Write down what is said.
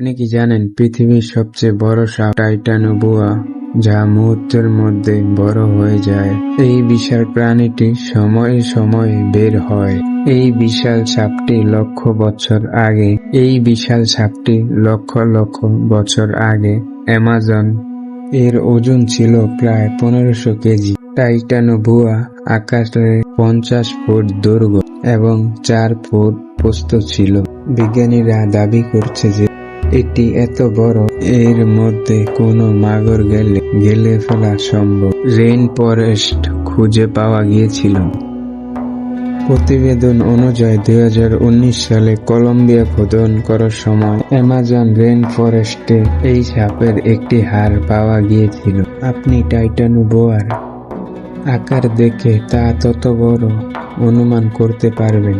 আপনি কি জানেন পৃথিবীর সবচেয়ে বড় সাপ টাইটানোবোয়া, যা মুহূর্তের মধ্যে বড় হয়ে যায়? এই বিশাল প্রাণীটি সময়ে সময়ে বের হয়। এই বিশাল সাপটি লক্ষ বছর আগে, এই বিশাল সাপটি লক্ষ লক্ষ বছর আগে অ্যামাজন এর ওজন ছিল প্রায় পনেরোশো কেজি। টাইটানোবুয়া আকাশে পঞ্চাশ ফুট দৈর্ঘ্য এবং চার ফুট প্রস্থ ছিল। বিজ্ঞানীরা দাবি করছে যে এটি এত বড়, এর মধ্যে কোনো মাগর গেলে গেলে ফেলা সম্ভব। রেইন ফরেস্ট খুঁজে পাওয়া গিয়েছিল। প্রতিবেদন অনুযায়ী দু হাজার উনিশ সালে কলম্বিয়া খোদন করার সময় অ্যামাজন রেন ফরেস্টে এই সাপের একটি হাড় পাওয়া গিয়েছিল। আপনি টাইটানু বোয়ার আকার দেখে তা তত বড় অনুমান করতে পারবেন।